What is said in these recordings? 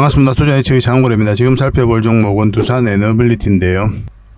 반갑습니다. 투자의 최의 장원입니다. 지금 살펴볼 종목은 두산 에너빌리티인데요.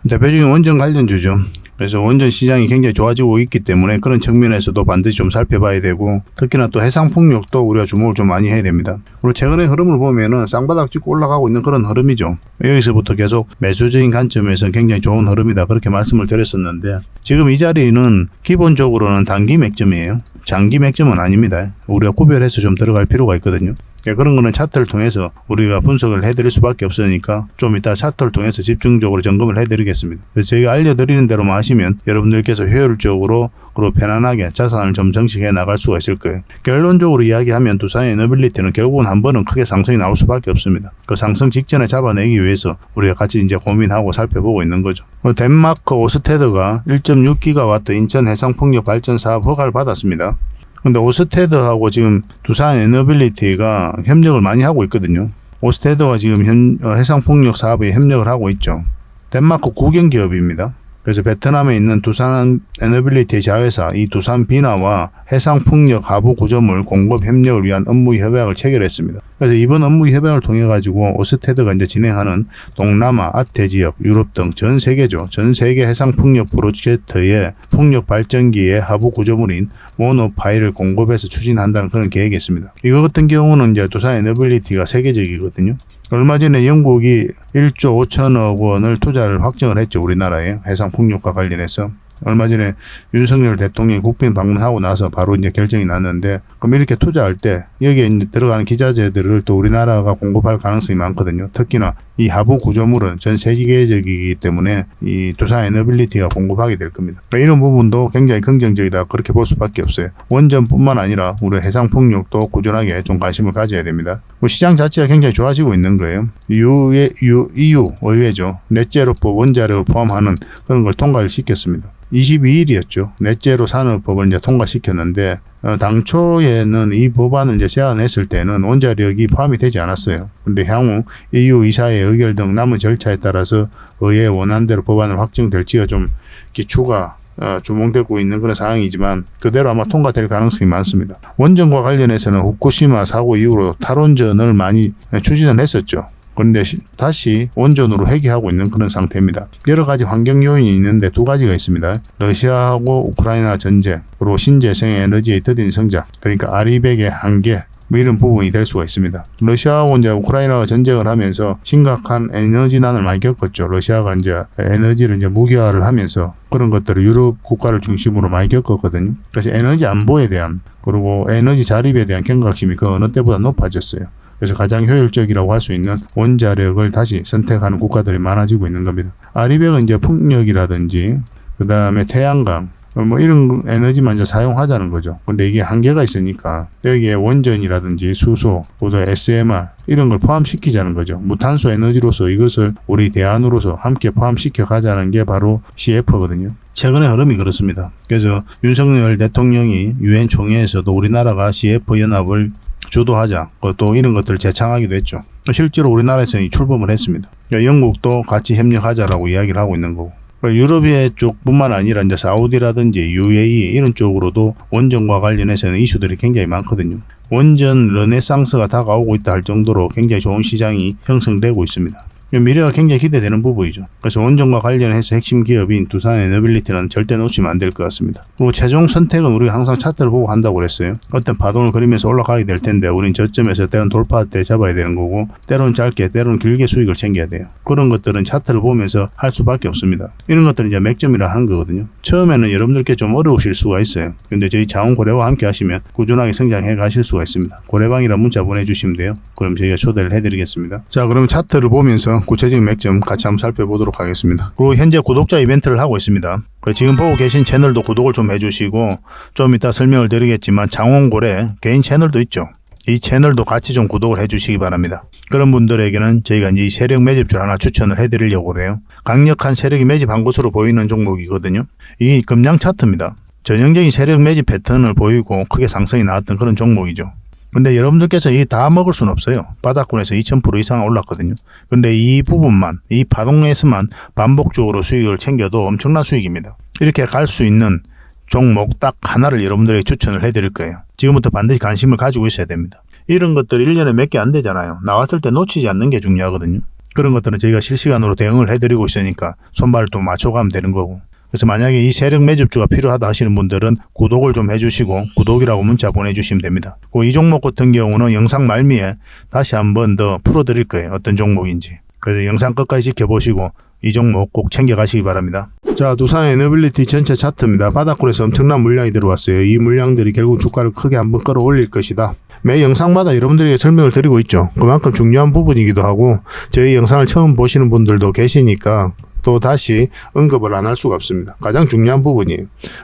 대표적인 원전 관련주죠. 그래서 원전 시장이 굉장히 좋아지고 있기 때문에 그런 측면에서도 반드시 좀 살펴봐야 되고 특히나 또 해상 폭력도 우리가 주목을 좀 많이 해야 됩니다. 그리고 최근의 흐름을 보면은 쌍바닥 찍고 올라가고 있는 그런 흐름이죠. 여기서부터 계속 매수적인 관점에서 굉장히 좋은 흐름이다 그렇게 말씀을 드렸었는데 지금 이 자리는 기본적으로는 단기 맥점이에요. 장기 맥점은 아닙니다. 우리가 구별해서 좀 들어갈 필요가 있거든요. 예, 그런 거는 차트를 통해서 우리가 분석을 해드릴 수밖에 없으니까 좀 이따 차트를 통해서 집중적으로 점검을 해드리겠습니다. 저희가 알려드리는 대로만 하시면 여러분들께서 효율적으로 그리고 편안하게 자산을 좀 정식해 나갈 수가 있을 거예요. 결론적으로 이야기하면 두산의 에너빌리티는 결국은 한 번은 크게 상승이 나올 수밖에 없습니다. 그 상승 직전에 잡아내기 위해서 우리가 같이 이제 고민하고 살펴보고 있는 거죠. 뭐 덴마크 오스테드가 1.6기가와트 인천 해상풍력 발전 사업 허가를 받았습니다. 근데 오스테드하고 지금 두산 에너빌리티가 협력을 많이 하고 있거든요. 오스테드와 지금 현, 어, 해상폭력 사업에 협력을 하고 있죠. 덴마크 국영 기업입니다. 그래서 베트남에 있는 두산 에너빌리티 자회사 이 두산 비나와 해상 풍력 하부 구조물 공급 협력을 위한 업무 협약을 체결했습니다. 그래서 이번 업무 협약을 통해 가지고 오스테드가 이제 진행하는 동남아, 아태 지역, 유럽 등 전 세계죠. 전 세계 해상 풍력 프로젝트의 풍력 발전기의 하부 구조물인 모노파일을 공급해서 추진한다는 그런 계획이었습니다. 이거 같은 경우는 이제 두산 에너빌리티가 세계적이거든요. 얼마 전에 영국이 1조 5천억 원을 투자를 확정을 했죠. 우리나라에 해상 풍력과 관련해서. 얼마 전에 윤석열 대통령이 국빈 방문하고 나서 바로 이제 결정이 났는데 그럼 이렇게 투자할 때 여기에 들어가는 기자재들을 또 우리나라가 공급할 가능성이 많거든요. 특히나 이 하부 구조물은 전 세계적이기 때문에 이 두산 에너빌리티가 공급하게 될 겁니다. 이런 부분도 굉장히 긍정적이다 그렇게 볼 수밖에 없어요. 원전뿐만 아니라 우리 해상 풍력도 꾸준하게 좀 관심을 가져야 됩니다. 뭐 시장 자체가 굉장히 좋아지고 있는 거예요. 유에 유 EU 의회죠. 넷제로법 원자력을 포함하는 그런 걸 통과를 시켰습니다. 22일이었죠. 넷제로 산업법을 이제 통과시켰는데 어, 당초에는 이 법안을 이제 제안했을 때는 원자력이 포함이 되지 않았어요. 근데 향후 EU 이사의 의결 등 남은 절차에 따라서 의회 원안대로 법안을 확정될지가 좀 기추가 어, 주목되고 있는 그런 상황이지만 그대로 아마 통과될 가능성이 많습니다. 원전과 관련해서는 후쿠시마 사고 이후로 탈원전을 많이 추진을 했었죠. 그런데 시- 다시 원전으로 회귀하고 있는 그런 상태입니다. 여러 가지 환경 요인이 있는데 두 가지가 있습니다. 러시아하고 우크라이나 전쟁, 그리고 신재생 에너지의 더딘 성장, 그러니까 아리백의 한계, 뭐 이런 부분이 될 수가 있습니다. 러시아하고 이제 우크라이나가 전쟁을 하면서 심각한 에너지난을 많이 겪었죠. 러시아가 이제 에너지를 이제 무기화를 하면서 그런 것들을 유럽 국가를 중심으로 많이 겪었거든요. 그래서 에너지 안보에 대한 그리고 에너지 자립에 대한 경각심이 그 어느 때보다 높아졌어요. 그래서 가장 효율적이라고 할 수 있는 원자력을 다시 선택하는 국가들이 많아지고 있는 겁니다. 아리백은 이제 풍력이라든지 그 다음에 태양광 어, 뭐 이런 에너지만 이제 사용하자는 거죠. 근데 이게 한계가 있으니까 여기에 원전이라든지 수소, 또 SMR 이런 걸 포함시키자는 거죠. 무탄소 에너지로서 이것을 우리 대안으로서 함께 포함시켜 가자는 게 바로 CF거든요. 최근의 흐름이 그렇습니다. 그래서 윤석열 대통령이 유엔 총회에서도 우리나라가 CF 연합을 주도하자. 그또 이런 것들을 재창하기도 했죠. 실제로 우리나라에서 이 출범을 했습니다. 그러니까 영국도 같이 협력하자라고 이야기를 하고 있는 거고. 그러니까 유럽의 쪽뿐만 아니라 이제 사우디라든지 UAE 이런 쪽으로도 원전과 관련해서는 이슈들이 굉장히 많거든요. 원전 르네상스가 다가오고 있다 할 정도로 굉장히 좋은 시장이 형성되고 있습니다. 미래가 굉장히 기대되는 부분이죠. 그래서 원전과 관련해서 핵심 기업인 두산 에너빌리티는 절대 놓치면 안 될 것 같습니다. 그리고 최종 선택은 우리가 항상 차트를 보고 한다고 그랬어요. 어떤 파동을 그리면서 올라가게 될 텐데 우린 저점에서 때론 돌파 때 잡아야 되는 거고 때론 짧게 때론 길게 수익을 챙겨야 돼요. 그런 것들은 차트를 보면서 할 수밖에 없습니다. 이런 것들은 이제 맥점이라 하는 거거든요. 처음에는 여러분들께 좀 어려우실 수가 있어요. 근데 저희 자원 고래와 함께 하시면 꾸준하게 성장해 가실 수가 있습니다. 고래방이라 문자 보내주시면 돼요. 그럼 저희가 초대를 해드리겠습니다. 자, 그럼 차트를 보면서 구체적인 맥점 같이 한번 살펴보도록 하겠습니다. 그리고 현재 구독자 이벤트를 하고 있습니다. 그 지금 보고 계신 채널도 구독을 좀 해주시고 좀 이따 설명을 드리겠지만 장원고래 개인 채널도 있죠. 이 채널도 같이 좀 구독을 해주시기 바랍니다. 그런 분들에게는 저희가 이 세력 매집줄 하나 추천을 해드리려고 그래요. 강력한 세력이 매집한 것으로 보이는 종목이거든요. 이게 금량 차트입니다. 전형적인 세력 매집 패턴을 보이고 크게 상승이 나왔던 그런 종목이죠. 근데 여러분들께서 이 다 먹을 수는 없어요. 바닥권에서 2000% 이상 올랐거든요. 근데 이 부분만, 이 파동에서만 반복적으로 수익을 챙겨도 엄청난 수익입니다. 이렇게 갈 수 있는 종목 딱 하나를 여러분들에게 추천을 해드릴 거예요. 지금부터 반드시 관심을 가지고 있어야 됩니다. 이런 것들 1년에 몇 개 안 되잖아요. 나왔을 때 놓치지 않는 게 중요하거든요. 그런 것들은 저희가 실시간으로 대응을 해드리고 있으니까 손발을 또 맞춰가면 되는 거고. 그래서 만약에 이 세력 매집주가 필요하다 하시는 분들은 구독을 좀 해주시고 구독이라고 문자 보내주시면 됩니다. 그이 종목 같은 경우는 영상 말미에 다시 한 번 더 풀어드릴 거예요. 어떤 종목인지. 그래서 영상 끝까지 지켜보시고 이 종목 꼭 챙겨가시기 바랍니다. 자, 두산 에너빌리티 전체 차트입니다. 바닥골에서 엄청난 물량이 들어왔어요. 이 물량들이 결국 주가를 크게 한번 끌어올릴 것이다. 매 영상마다 여러분들에게 설명을 드리고 있죠. 그만큼 중요한 부분이기도 하고 저희 영상을 처음 보시는 분들도 계시니까 또 다시 언급을 안 할 수가 없습니다. 가장 중요한 부분이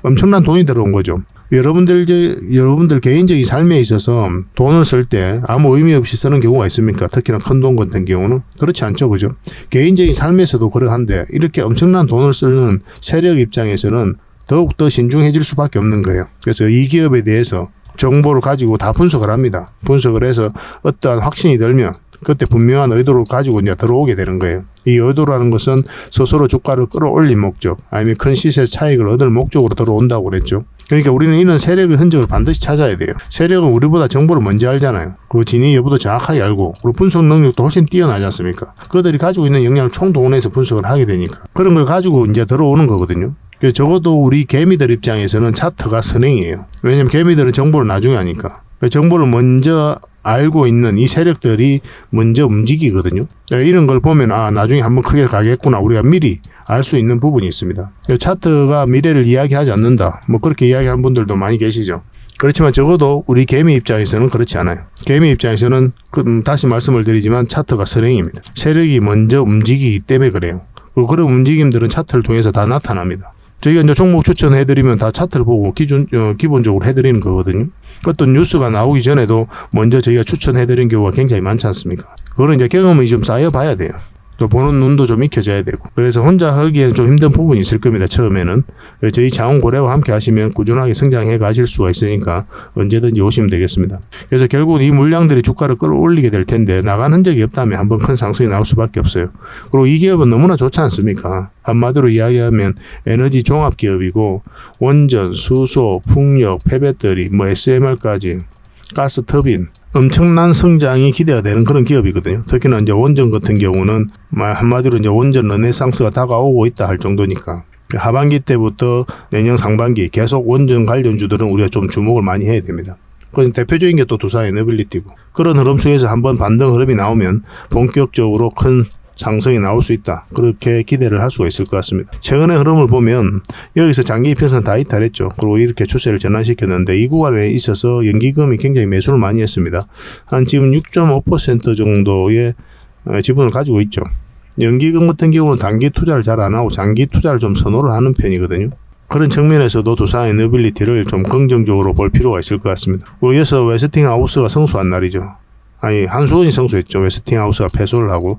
엄청난 돈이 들어온 거죠. 여러분들 여러분들 개인적인 삶에 있어서 돈을 쓸 때 아무 의미 없이 쓰는 경우가 있습니까? 특히나 큰 돈 같은 경우는 그렇지 않죠, 그죠? 개인적인 삶에서도 그러한데 이렇게 엄청난 돈을 쓰는 세력 입장에서는 더욱 더 신중해질 수밖에 없는 거예요. 그래서 이 기업에 대해서 정보를 가지고 다 분석을 합니다. 분석을 해서 어떠한 확신이 들면 그때 분명한 의도를 가지고 이제 들어오게 되는 거예요. 이 의도라는 것은 스스로 주가를 끌어올린 목적, 아니면 큰 시세 차익을 얻을 목적으로 들어온다고 그랬죠. 그러니까 우리는 이런 세력의 흔적을 반드시 찾아야 돼요. 세력은 우리보다 정보를 먼저 알잖아요. 그리고 진위 여부도 정확하게 알고, 그리고 분석 능력도 훨씬 뛰어나지 않습니까? 그들이 가지고 있는 역량을 총동원해서 분석을 하게 되니까. 그런 걸 가지고 이제 들어오는 거거든요. 적어도 우리 개미들 입장에서는 차트가 선행이에요. 왜냐면 개미들은 정보를 나중에 하니까. 정보를 먼저 알고 있는 이 세력들이 먼저 움직이거든요. 이런 걸 보면 아 나중에 한번 크게 가겠구나 우리가 미리 알 수 있는 부분이 있습니다. 차트가 미래를 이야기하지 않는다. 뭐 그렇게 이야기하는 분들도 많이 계시죠. 그렇지만 적어도 우리 개미 입장에서는 그렇지 않아요. 개미 입장에서는 그, 음, 다시 말씀을 드리지만 차트가 선행입니다. 세력이 먼저 움직이기 때문에 그래요. 그리고 그런 움직임들은 차트를 통해서 다 나타납니다. 저희가 이제 종목 추천해드리면 다 차트를 보고 기준 어, 기본적으로 해드리는 거거든요. 어떤 뉴스가 나오기 전에도 먼저 저희가 추천해드리는 경우가 굉장히 많지 않습니까? 그거는 이제 경험이 좀 쌓여봐야 돼요. 또 보는 눈도 좀 익혀져야 되고. 그래서 혼자 하기에는 좀 힘든 부분이 있을 겁니다 처음에는. 저희 자원고래와 함께 하시면 꾸준하게 성장해 가실 수가 있으니까 언제든지 오시면 되겠습니다. 그래서 결국 이 물량들이 주가를 끌어올리게 될 텐데 나간 흔적이 없다면 한번 큰 상승이 나올 수밖에 없어요. 그리고 이 기업은 너무나 좋지 않습니까? 한마디로 이야기하면 에너지 종합 기업이고 원전 수소 풍력 폐배터리 뭐 SMR까지 가스 터빈 엄청난 성장이 기대가 되는 그런 기업이거든요. 특히나 이제 원전 같은 경우는 말 한마디로 이제 원전 르네상스가 다가오고 있다 할 정도니까 하반기 때부터 내년 상반기 계속 원전 관련주들은 우리가 좀 주목을 많이 해야 됩니다. 그 대표적인 게 또 두산 에너빌리티고 그런 흐름 속에서 한번 반등 흐름이 나오면 본격적으로 큰 상승이 나올 수 있다. 그렇게 기대를 할 수가 있을 것 같습니다. 최근의 흐름을 보면 여기서 장기 입혀선 다 이탈했죠. 그리고 이렇게 추세를 전환시켰는데 이 구간에 있어서 연기금이 굉장히 매수를 많이 했습니다. 한 지금 6.5% 정도의 어, 지분을 가지고 있죠. 연기금 같은 경우는 단기 투자를 잘 안 하고 장기 투자를 좀 선호를 하는 편이거든요. 그런 측면에서도 두산 에너빌리티를 좀 긍정적으로 볼 필요가 있을 것 같습니다. 그리고 여기서 웨스팅하우스가 성수한 날이죠. 아니 한수원이 성수했죠. 웨스팅하우스가 패소를 하고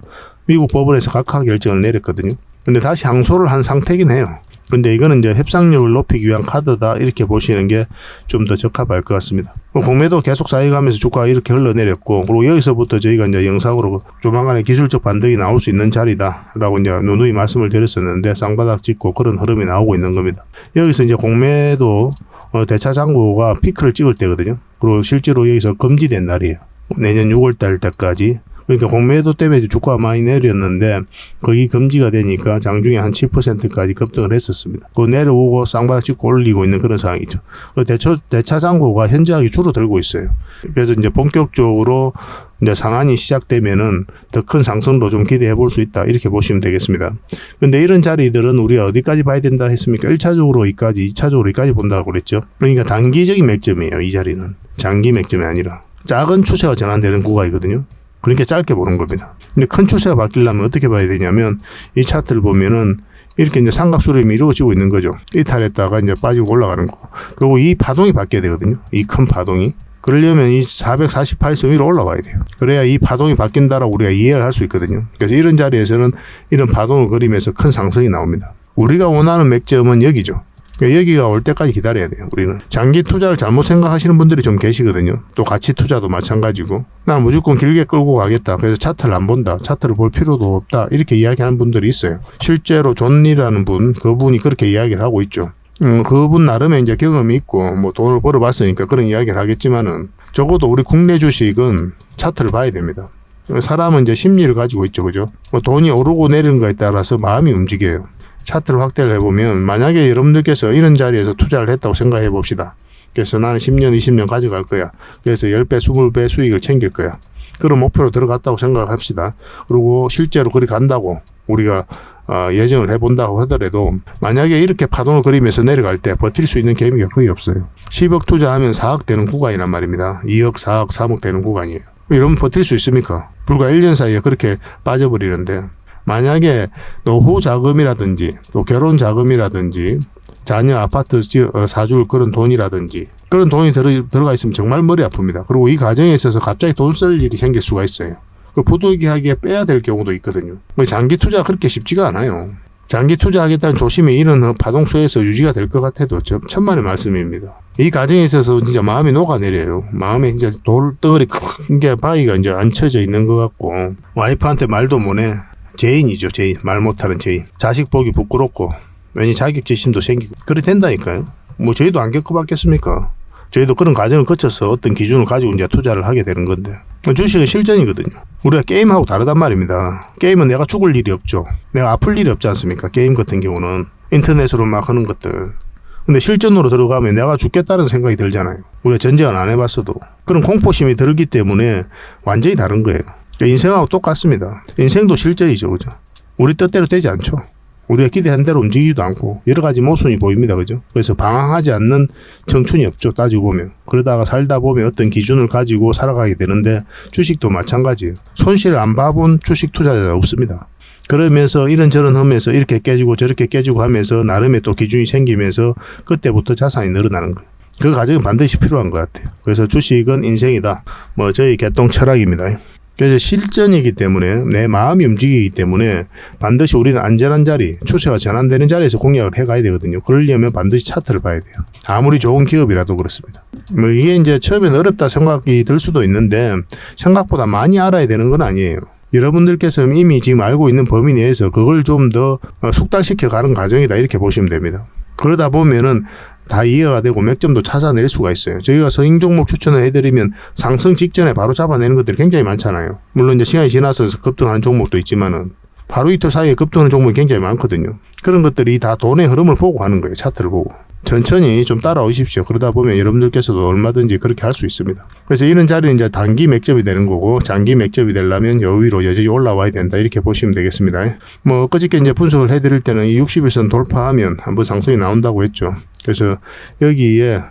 미국 법원에서 각하 결정을 내렸거든요. 근데 다시 항소를 한 상태긴 해요. 근데 이거는 이제 협상력을 높이기 위한 카드다 이렇게 보시는 게 좀 더 적합할 것 같습니다. 뭐 공매도 계속 쌓여가면서 주가가 이렇게 흘러내렸고 그리고 여기서부터 저희가 이제 영상으로 조만간에 기술적 반등이 나올 수 있는 자리다라고 이제 누누이 말씀을 드렸었는데 쌍바닥 찍고 그런 흐름이 나오고 있는 겁니다. 여기서 이제 공매도 어, 대차 잔고가 피크를 찍을 때거든요. 그리고 실제로 여기서 금지된 날이에요. 내년 6월 달 때까지 그러니까 공매도 때문에 주가가 많이 내렸는데 거기 금지가 되니까 장중에 한 7%까지 급등을 했었습니다. 그 내려오고 쌍바닥 찍고 올리고 있는 그런 상황이죠. 그 대처, 대차 잔고가 현저하게 줄어들고 있어요. 그래서 이제 본격적으로 이제 상한이 시작되면은 더 큰 상승도 좀 기대해 볼 수 있다. 이렇게 보시면 되겠습니다. 근데 이런 자리들은 우리가 어디까지 봐야 된다 했습니까? 1차적으로 이까지, 2차적으로 이까지 본다고 그랬죠. 그러니까 단기적인 맥점이에요. 이 자리는. 장기 맥점이 아니라. 작은 추세가 전환되는 구간이거든요. 그렇게 짧게 보는 겁니다. 근데 큰 추세가 바뀌려면 어떻게 봐야 되냐면 이 차트를 보면은 이렇게 이제 삼각수렴이 이루어지고 있는 거죠. 이탈했다가 이제 빠지고 올라가는 거. 그리고 이 파동이 바뀌어야 되거든요. 이 큰 파동이. 그러려면 이 448선 위로 올라가야 돼요. 그래야 이 파동이 바뀐다라고 우리가 이해를 할 수 있거든요. 그래서 이런 자리에서는 이런 파동을 그리면서 큰 상승이 나옵니다. 우리가 원하는 맥점은 여기죠. 그러니까 여기가 올 때까지 기다려야 돼요. 우리는 장기 투자를 잘못 생각하시는 분들이 좀 계시거든요. 또 가치 투자도 마찬가지고 난 무조건 길게 끌고 가겠다. 그래서 차트를 안 본다. 차트를 볼 필요도 없다. 이렇게 이야기하는 분들이 있어요. 실제로 존이라는 분, 그분이 그렇게 이야기를 하고 있죠. 음, 그분 나름의 이제 경험이 있고 뭐 돈을 벌어봤으니까 그런 이야기를 하겠지만은 적어도 우리 국내 주식은 차트를 봐야 됩니다. 사람은 이제 심리를 가지고 있죠, 그죠? 뭐 돈이 오르고 내리는 거에 따라서 마음이 움직여요. 차트를 확대를 해보면 만약에 여러분들께서 이런 자리에서 투자를 했다고 생각해 봅시다. 그래서 나는 10년, 20년 가져갈 거야. 그래서 10배, 20배 수익을 챙길 거야. 그런 목표로 들어갔다고 생각합시다. 그리고 실제로 그리 간다고 우리가 어, 예정을 해본다고 하더라도 만약에 이렇게 파동을 그리면서 내려갈 때 버틸 수 있는 개미가 거의 없어요. 10억 투자하면 4억 되는 구간이란 말입니다. 2억, 4억, 3억 되는 구간이에요. 이러면 버틸 수 있습니까? 불과 1년 사이에 그렇게 빠져버리는데 만약에 노후 자금이라든지 또 결혼 자금이라든지 자녀 아파트 지- 어, 사줄 그런 돈이라든지 그런 돈이 들어, 들어가 있으면 정말 머리 아픕니다. 그리고 이 과정에 있어서 갑자기 돈 쓸 일이 생길 수가 있어요. 그 부득이하게 빼야 될 경우도 있거든요. 뭐 장기 투자 그렇게 쉽지가 않아요. 장기 투자하겠다는 조심이 이런 파동수에서 유지가 될 것 같아도 저 천만의 말씀입니다. 이 과정에 있어서 진짜 마음이 녹아내려요. 마음에 이제 돌덩어리 큰 게 바위가 이제 앉혀져 있는 것 같고 와이프한테 말도 못해. 죄인이죠, 죄인. 말 못하는 죄인. 자식 보기 부끄럽고 괜히 자격지심도 생기고 그래 된다니까요. 뭐 저희도 안 겪어봤겠습니까? 저희도 그런 과정을 거쳐서 어떤 기준을 가지고 이제 투자를 하게 되는 건데 주식은 실전이거든요. 우리가 게임하고 다르단 말입니다. 게임은 내가 죽을 일이 없죠. 내가 아플 일이 없지 않습니까? 게임 같은 경우는 인터넷으로 막 하는 것들. 근데 실전으로 들어가면 내가 죽겠다는 생각이 들잖아요. 우리가 전쟁을 안 해봤어도 그런 공포심이 들기 때문에 완전히 다른 거예요. 인생하고 똑같습니다. 인생도 실전이죠, 그죠? 우리 뜻대로 되지 않죠. 우리가 기대한 대로 움직이지도 않고 여러 가지 모순이 보입니다. 그죠? 그래서 방황하지 않는 청춘이 없죠. 따지고 보면. 그러다가 살다 보면 어떤 기준을 가지고 살아가게 되는데 주식도 마찬가지예요. 손실을 안 봐본 주식 투자자가 없습니다. 그러면서 이런저런 하면서 이렇게 깨지고 저렇게 깨지고 하면서 나름의 또 기준이 생기면서 그때부터 자산이 늘어나는 거예요. 그 과정이 반드시 필요한 것 같아요. 그래서 주식은 인생이다. 뭐 저희 개똥 철학입니다. 그래서 실전이기 때문에 내 마음이 움직이기 때문에 반드시 우리는 안전한 자리, 추세가 전환되는 자리에서 공략을 해가야 되거든요. 그러려면 반드시 차트를 봐야 돼요. 아무리 좋은 기업이라도 그렇습니다. 뭐 이게 이제 처음엔 어렵다 생각이 들 수도 있는데 생각보다 많이 알아야 되는 건 아니에요. 여러분들께서 이미 지금 알고 있는 범위 내에서 그걸 좀 더 숙달시켜 가는 과정이다 이렇게 보시면 됩니다. 그러다 보면은 다 이해가 되고 맥점도 찾아낼 수가 있어요. 저희가 서행 종목 추천을 해드리면 상승 직전에 바로 잡아내는 것들이 굉장히 많잖아요. 물론 이제 시간이 지나서 급등하는 종목도 있지만은 하루 이틀 사이에 급등하는 종목이 굉장히 많거든요. 그런 것들이 다 돈의 흐름을 보고 하는 거예요. 차트를 보고. 천천히 좀 따라오십시오. 그러다 보면 여러분들께서도 얼마든지 그렇게 할 수 있습니다. 그래서 이런 자리는 이제 단기 맥점이 되는 거고 장기 맥점이 되려면 여위로 여전히 올라와야 된다. 이렇게 보시면 되겠습니다. 뭐 엊그저께 이제 분석을 해드릴 때는 이 60일선 돌파하면 한번 상승이 나온다고 했죠. 그래서 여기에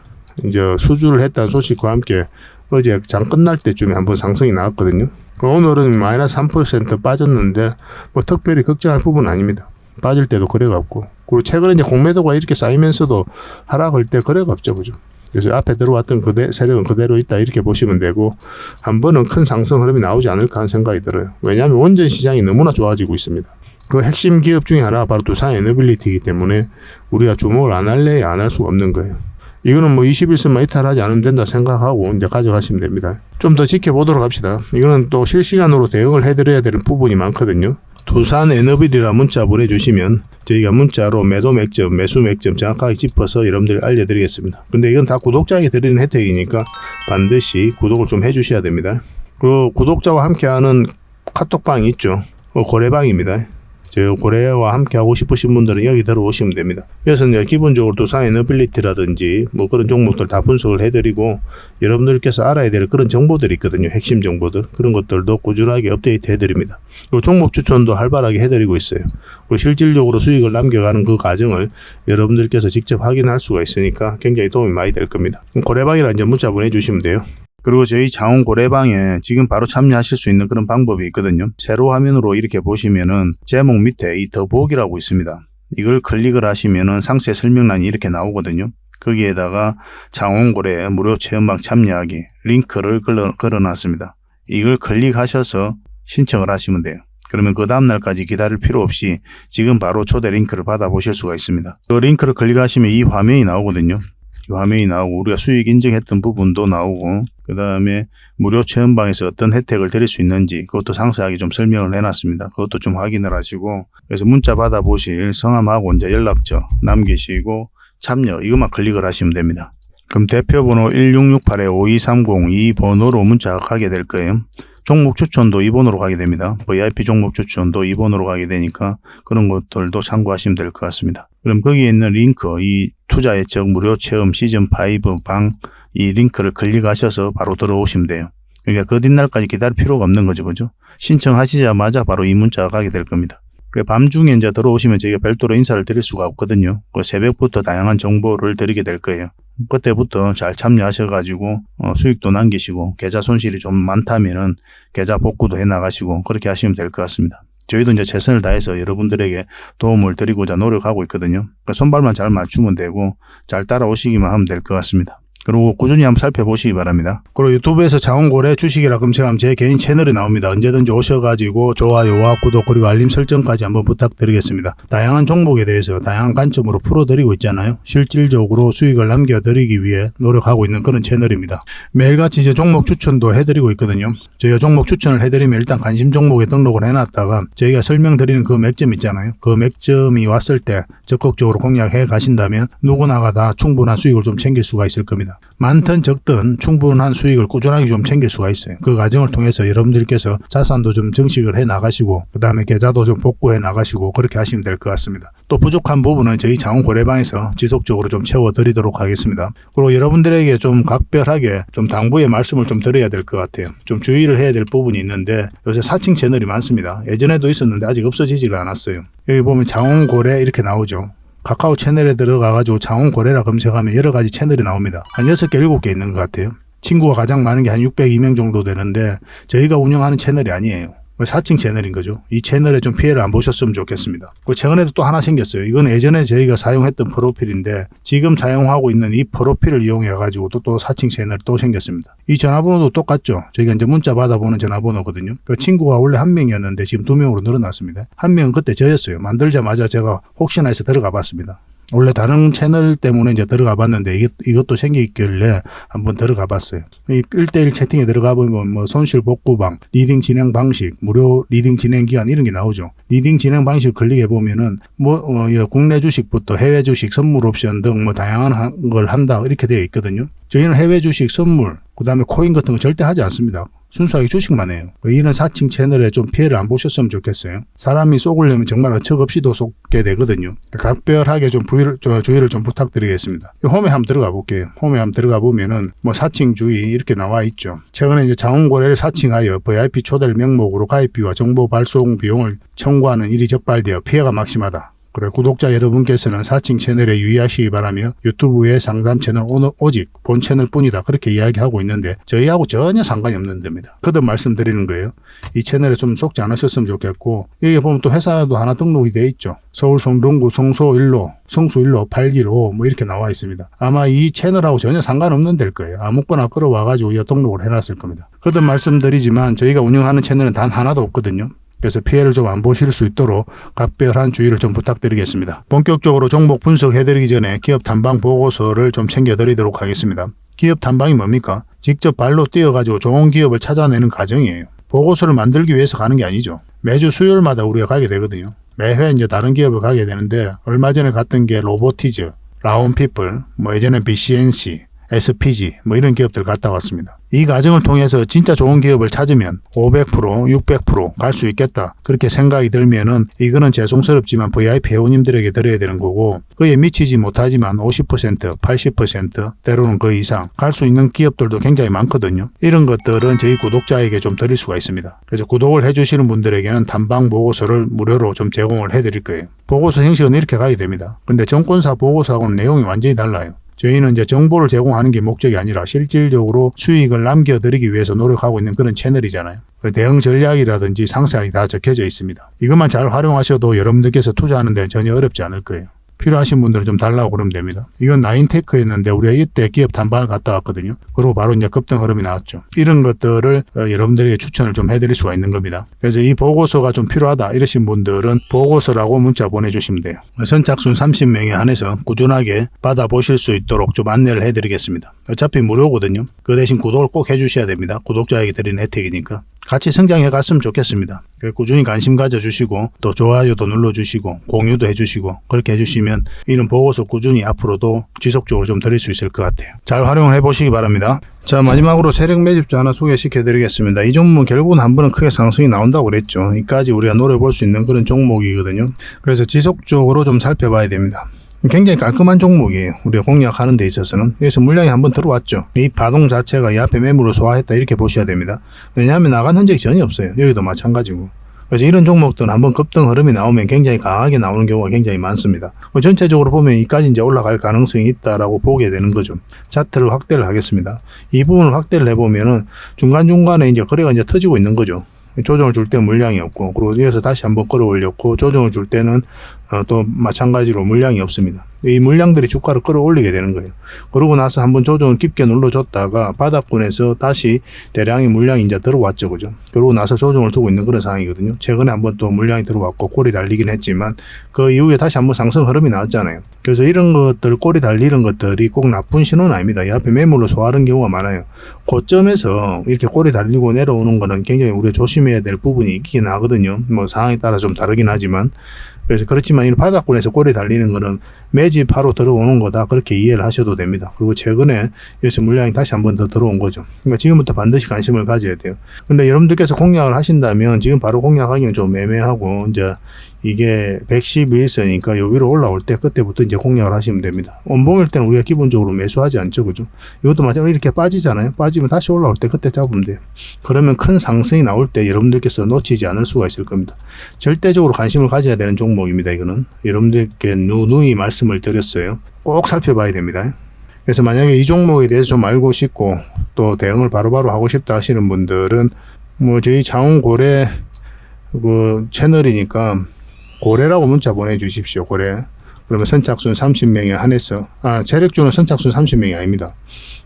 이제 수주를 했다는 소식과 함께 어제 장 끝날 때쯤에 한번 상승이 나왔거든요. 그 오늘은 마이너스 3% 빠졌는데 뭐 특별히 걱정할 부분은 아닙니다. 빠질 때도 없고 그리고 최근에 이제 공매도가 이렇게 쌓이면서도 하락할 때 거래가 없죠, 그죠? 그래서 앞에 들어왔던 그대 세력은 그대로 있다 이렇게 보시면 되고 한 번은 큰 상승 흐름이 나오지 않을까 하는 생각이 들어요. 왜냐하면 원전 시장이 너무나 좋아지고 있습니다. 그 핵심 기업 중에 하나가 바로 두산 에너빌리티이기 때문에 우리가 주목을 안 할래 안 할 수가 없는 거예요. 이거는 뭐 21선만 이탈하지 않으면 된다 생각하고 이제 가져가시면 됩니다. 좀 더 지켜보도록 합시다. 이거는 또 실시간으로 대응을 해드려야 되는 부분이 많거든요. 두산 에너빌이라 문자 보내주시면 저희가 문자로 매도 맥점, 매수 맥점 정확하게 짚어서 여러분들 알려드리겠습니다. 근데 이건 다 구독자에게 드리는 혜택이니까 반드시 구독을 좀 해주셔야 됩니다. 그 구독자와 함께하는 카톡방이 있죠. 어, 고래방입니다. 저 고래와 함께 하고 싶으신 분들은 여기 들어오시면 됩니다. 그래서 기본적으로 두산 에너빌리티라든지 뭐 그런 종목들 다 분석을 해드리고 여러분들께서 알아야 될 그런 정보들이 있거든요. 핵심 정보들 그런 것들도 꾸준하게 업데이트 해드립니다. 그리고 종목 추천도 활발하게 해드리고 있어요. 그리고 실질적으로 수익을 남겨가는 그 과정을 여러분들께서 직접 확인할 수가 있으니까 굉장히 도움이 많이 될 겁니다. 고래방이라 이제 문자 보내주시면 돼요. 그리고 저희 자원 고래방에 지금 바로 참여하실 수 있는 그런 방법이 있거든요. 세로 화면으로 이렇게 보시면은 제목 밑에 이 더보기라고 있습니다. 이걸 클릭을 하시면은 상세 설명란이 이렇게 나오거든요. 거기에다가 장원고래 무료 체험방 참여하기 링크를 걸어, 걸어놨습니다. 이걸 클릭하셔서 신청을 하시면 돼요. 그러면 그 다음날까지 기다릴 필요 없이 지금 바로 초대 링크를 받아보실 수가 있습니다. 그 링크를 클릭하시면 이 화면이 나오거든요. 이 화면이 나오고 우리가 수익 인증했던 부분도 나오고 그 다음에 무료 체험방에서 어떤 혜택을 드릴 수 있는지 그것도 상세하게 좀 설명을 해놨습니다. 그것도 좀 확인을 하시고 그래서 문자 받아보실 성함하고 이제 연락처 남기시고 참여 이것만 클릭을 하시면 됩니다. 그럼 대표번호 1668-5230 이 번호로 문자가 가게 될 거예요. 종목 추천도 이 번호로 가게 됩니다. VIP 종목 추천도 이 번호로 가게 되니까 그런 것들도 참고하시면 될 것 같습니다. 그럼 거기에 있는 링크, 이 투자 예측 무료 체험 시즌 5 방 이 링크를 클릭하셔서 바로 들어오시면 돼요. 그러니까 그 뒷날까지 기다릴 필요가 없는 거죠. 그죠? 신청하시자마자 바로 이 문자가 가게 될 겁니다. 그 밤중에 이제 들어오시면 저희가 별도로 인사를 드릴 수가 없거든요. 그 새벽부터 다양한 정보를 드리게 될 거예요. 그때부터 잘 참여하셔가지고 어, 수익도 남기시고 계좌 손실이 좀 많다면은 계좌 복구도 해 나가시고 그렇게 하시면 될 것 같습니다. 저희도 이제 최선을 다해서 여러분들에게 도움을 드리고자 노력하고 있거든요. 그러니까 손발만 잘 맞추면 되고 잘 따라오시기만 하면 될 것 같습니다. 그리고 꾸준히 한번 살펴보시기 바랍니다. 그리고 유튜브에서 자원고래 주식이라 검색하면 제 개인 채널이 나옵니다. 언제든지 오셔가지고 좋아요와 구독 그리고 알림 설정까지 한번 부탁드리겠습니다. 다양한 종목에 대해서 다양한 관점으로 풀어드리고 있잖아요. 실질적으로 수익을 남겨드리기 위해 노력하고 있는 그런 채널입니다. 매일같이 이제 종목 추천도 해드리고 있거든요. 저희가 종목 추천을 해드리면 일단 관심 종목에 등록을 해놨다가 저희가 설명드리는 그 맥점 있잖아요. 그 맥점이 왔을 때 적극적으로 공략해 가신다면 누구나가 다 충분한 수익을 좀 챙길 수가 있을 겁니다. 많든 적든 충분한 수익을 꾸준하게 좀 챙길 수가 있어요. 그 과정을 통해서 여러분들께서 자산도 좀 증식을 해 나가시고 그 다음에 계좌도 좀 복구해 나가시고 그렇게 하시면 될 것 같습니다. 또 부족한 부분은 저희 자원고래방에서 지속적으로 좀 채워드리도록 하겠습니다. 그리고 여러분들에게 좀 각별하게 좀 당부의 말씀을 좀 드려야 될 것 같아요. 좀 주의를 해야 될 부분이 있는데 요새 사칭 채널이 많습니다. 예전에도 있었는데 아직 없어지지가 않았어요. 여기 보면 장원고래 이렇게 나오죠. 카카오 채널에 들어가가지고 장원고래라 검색하면 여러 가지 채널이 나옵니다. 한 6개, 7개 있는 것 같아요. 친구가 가장 많은 게 한 602명 정도 되는데 저희가 운영하는 채널이 아니에요. 사칭 채널인 거죠. 이 채널에 좀 피해를 안 보셨으면 좋겠습니다. 그 최근에도 또 하나 생겼어요. 이건 예전에 저희가 사용했던 프로필인데 지금 사용하고 있는 이 프로필을 이용해 가지고 또, 또 사칭 채널 또 생겼습니다. 이 전화번호도 똑같죠. 저희가 이제 문자 받아보는 전화번호거든요. 그 친구가 원래 한 명이었는데 지금 두 명으로 늘어났습니다. 한 명은 그때 저였어요. 만들자마자 제가 혹시나 해서 들어가 봤습니다. 원래 다른 채널 때문에 이제 들어가 봤는데 이것, 이것도 생기길래 한번 들어가 봤어요. 이 1대1 채팅에 들어가 보면 뭐 손실 복구방, 리딩 진행 방식, 무료 리딩 진행 기간 이런 게 나오죠. 리딩 진행 방식 클릭해 보면은 뭐 어, 이 국내 주식부터 해외 주식, 선물 옵션 등 뭐 다양한 한- 걸 한다 이렇게 되어 있거든요. 저희는 해외 주식, 선물, 그 다음에 코인 같은 거 절대 하지 않습니다. 순수하게 주식만 해요. 이런 사칭 채널에 좀 피해를 안 보셨으면 좋겠어요. 사람이 쏘으려면 정말 어처 없이도 쏘게 되거든요. 각별하게 좀 부의를, 저, 주의를 좀 부탁드리겠습니다. 이 홈에 한번 들어가 볼게요. 홈에 한번 들어가 보면은 뭐 사칭 주의 이렇게 나와 있죠. 최근에 이제 자원거래를 사칭하여 VIP 초대 명목으로 가입비와 정보 발송 비용을 청구하는 일이 적발되어 피해가 막심하다. 그래 구독자 여러분께서는 사칭 채널에 유의하시기 바라며 유튜브의 상담 채널 오늘 오직 본 채널뿐이다 그렇게 이야기하고 있는데 저희하고 전혀 상관이 없는 데입니다. 거듭 말씀드리는 거예요. 이 채널에 좀 속지 않으셨으면 좋겠고 여기 보면 또 회사도 하나 등록이 돼 있죠. 서울 성동구 성소 1로 성수 1로 8기로 뭐 이렇게 나와 있습니다. 아마 이 채널하고 전혀 상관없는 데일 거예요. 아무거나 끌어와가지고 이 등록을 해놨을 겁니다. 거듭 말씀드리지만 저희가 운영하는 채널은 단 하나도 없거든요. 그래서 피해를 좀 안 보실 수 있도록 각별한 주의를 좀 부탁드리겠습니다. 본격적으로 종목 분석해드리기 전에 기업 탐방 보고서를 좀 챙겨드리도록 하겠습니다. 기업 탐방이 뭡니까? 직접 발로 뛰어가지고 좋은 기업을 찾아내는 과정이에요. 보고서를 만들기 위해서 가는 게 아니죠. 매주 수요일마다 우리가 가게 되거든요. 매회 이제 다른 기업을 가게 되는데 얼마 전에 갔던 게 로보티즈, 라온피플, 뭐 예전에 BCNC, SPG 뭐 이런 기업들 갔다 왔습니다. 이 과정을 통해서 진짜 좋은 기업을 찾으면 500%, 600%갈 수 있겠다. 그렇게 생각이 들면은 이거는 죄송스럽지만 VIP 회원님들에게 드려야 되는 거고 그에 미치지 못하지만 50%, 80% 때로는 그 이상 갈 수 있는 기업들도 굉장히 많거든요. 이런 것들은 저희 구독자에게 좀 드릴 수가 있습니다. 그래서 구독을 해주시는 분들에게는 단방 보고서를 무료로 좀 제공을 해드릴 거예요. 보고서 형식은 이렇게 가게 됩니다. 그런데 정권사 보고서하고는 내용이 완전히 달라요. 저희는 이제 정보를 제공하는 게 목적이 아니라 실질적으로 수익을 남겨드리기 위해서 노력하고 있는 그런 채널이잖아요. 그 대응 전략이라든지 상세하게 다 적혀져 있습니다. 이것만 잘 활용하셔도 여러분들께서 투자하는 데 전혀 어렵지 않을 거예요. 필요하신 분들은 좀 달라고 그러면 됩니다. 이건 나인테크였는데 우리가 이때 기업 단반을 갔다 왔거든요. 그리고 바로 이제 급등 흐름이 나왔죠. 이런 것들을 어, 여러분들에게 추천을 좀 해드릴 수가 있는 겁니다. 그래서 이 보고서가 좀 필요하다 이러신 분들은 보고서라고 문자 보내주시면 돼요. 선착순 30명에 한해서 꾸준하게 받아보실 수 있도록 좀 안내를 해드리겠습니다. 어차피 무료거든요. 그 대신 구독을 꼭 해주셔야 됩니다. 구독자에게 드리는 혜택이니까. 같이 성장해 갔으면 좋겠습니다. 그 꾸준히 관심 가져주시고 또 좋아요도 눌러주시고 공유도 해주시고 그렇게 해주시면 이런 보고서 꾸준히 앞으로도 지속적으로 좀 드릴 수 있을 것 같아요. 잘 활용을 해보시기 바랍니다. 자 마지막으로 세력 매집주 하나 소개시켜 드리겠습니다. 이 종목은 결국은 한 번은 크게 상승이 나온다고 그랬죠. 이까지 우리가 노려볼 수 있는 그런 종목이거든요. 그래서 지속적으로 좀 살펴봐야 됩니다. 굉장히 깔끔한 종목이에요. 우리가 공략하는 데 있어서는. 여기서 물량이 한번 들어왔죠. 이 파동 자체가 이 앞에 매물을 소화했다 이렇게 보셔야 됩니다. 왜냐하면 나간 흔적이 전혀 없어요. 여기도 마찬가지고. 그래서 이런 종목들은 한번 급등 흐름이 나오면 굉장히 강하게 나오는 경우가 굉장히 많습니다. 뭐 전체적으로 보면 이까지 이제 올라갈 가능성이 있다라고 보게 되는 거죠. 차트를 확대를 하겠습니다. 이 부분을 확대를 해보면은 중간중간에 이제 거래가 이제 터지고 있는 거죠. 조정을 줄 때 물량이 없고, 그리고 이어서 다시 한번 끌어올렸고, 조정을 줄 때는 어, 또 마찬가지로 물량이 없습니다. 이 물량들이 주가를 끌어올리게 되는 거예요. 그러고 나서 한번 조정을 깊게 눌러줬다가 바닥권에서 다시 대량의 물량이 이제 들어왔죠. 그죠? 그러고 나서 조정을 주고 있는 그런 상황이거든요. 최근에 한번 또 물량이 들어왔고 꼬리 달리긴 했지만 그 이후에 다시 한번 상승 흐름이 나왔잖아요. 그래서 이런 것들, 꼬리 달리는 것들이 꼭 나쁜 신호는 아닙니다. 이 앞에 매물로 소화하는 경우가 많아요. 고점에서 이렇게 꼬리 달리고 내려오는 거는 굉장히 우리가 조심해야 될 부분이 있긴 하거든요. 뭐 상황에 따라 좀 다르긴 하지만 그래서 그렇지만 이 바닥권에서 꼬리 달리는 거는 매집하러 들어오는 거다 그렇게 이해를 하셔도 됩니다. 그리고 최근에 여기서 물량이 다시 한 번 더 들어온 거죠. 그러니까 지금부터 반드시 관심을 가져야 돼요. 근데 여러분들께서 공략을 하신다면 지금 바로 공략하기는 좀 애매하고 이제 이게 111선이니까 요 위로 올라올 때 그때부터 이제 공략을 하시면 됩니다. 원봉일 때는 우리가 기본적으로 매수하지 않죠, 그죠? 이것도 마찬가지로 이렇게 빠지잖아요. 빠지면 다시 올라올 때 그때 잡으면 돼요. 그러면 큰 상승이 나올 때 여러분들께서 놓치지 않을 수가 있을 겁니다. 절대적으로 관심을 가져야 되는 종목입니다. 이거는 여러분들께 누누이 말씀 을 드렸어요. 꼭 살펴봐야 됩니다. 그래서 만약에 이 종목에 대해서 좀 알고 싶고 또 대응을 바로바로 하고 싶다 하시는 분들은 뭐 저희 장원고래 그 채널이니까 고래라고 문자 보내주십시오. 고래. 그러면 선착순 30명에 한해서 아 세력주는 선착순 30명이 아닙니다.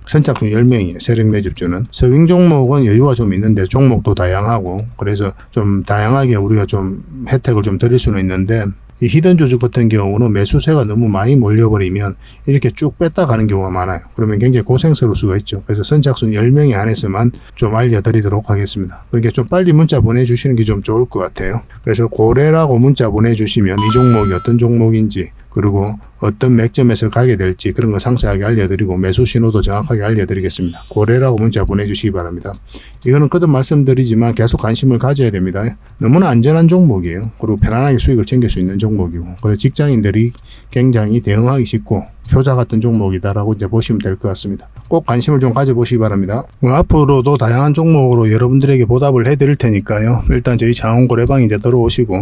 선착순 10명이에요. 세력 매집주는. 서빙 종목은 여유가 좀 있는데 종목도 다양하고 그래서 좀 다양하게 우리가 좀 혜택을 좀 드릴 수는 있는데 이 히든 조직 같은 경우는 매수세가 너무 많이 몰려버리면 이렇게 쭉 뺐다 가는 경우가 많아요. 그러면 굉장히 고생스러울 수가 있죠. 그래서 선착순 10명에 한해서만 좀 알려드리도록 하겠습니다. 그렇게 좀 빨리 문자 보내주시는 게 좀 좋을 것 같아요. 그래서 고래라고 문자 보내주시면 이 종목이 어떤 종목인지 그리고 어떤 맥점에서 가게 될지 그런 거 상세하게 알려드리고 매수 신호도 정확하게 알려드리겠습니다. 고래라고 문자 보내주시기 바랍니다. 이거는 거듭 말씀드리지만 계속 관심을 가져야 됩니다. 너무나 안전한 종목이에요. 그리고 편안하게 수익을 챙길 수 있는 종목이고 그래서 직장인들이 굉장히 대응하기 쉽고 효자 같은 종목이다라고 이제 보시면 될 것 같습니다. 꼭 관심을 좀 가져보시기 바랍니다. 뭐 앞으로도 다양한 종목으로 여러분들에게 보답을 해드릴 테니까요. 일단 저희 장원고래방 이제 들어오시고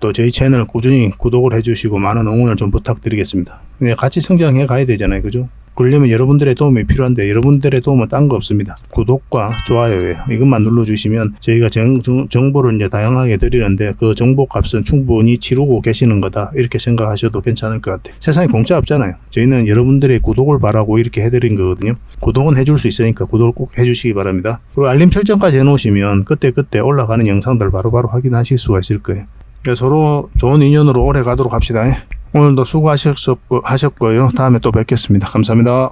또 저희 채널 꾸준히 구독을 해주시고 많은 응원을 좀 부탁드리겠습니다. 네, 같이 성장해 가야 되잖아요. 그죠? 그러려면 여러분들의 도움이 필요한데 여러분들의 도움은 딴 거 없습니다. 구독과 좋아요예요. 이것만 눌러주시면 저희가 정, 정, 보를 이제 다양하게 드리는데 그 정보 값은 충분히 치르고 계시는 거다 이렇게 생각하셔도 괜찮을 것 같아요. 세상에 공짜 없잖아요. 저희는 여러분들의 구독을 바라고 이렇게 해드린 거거든요. 구독은 해줄 수 있으니까 구독을 꼭 해주시기 바랍니다. 그리고 알림 설정까지 해놓으시면 그때 그때 올라가는 영상들 바로바로 확인하실 수가 있을 거예요. 그래서 서로 좋은 인연으로 오래 가도록 합시다. 오늘도 수고하셨고요. 다음에 또 뵙겠습니다. 감사합니다.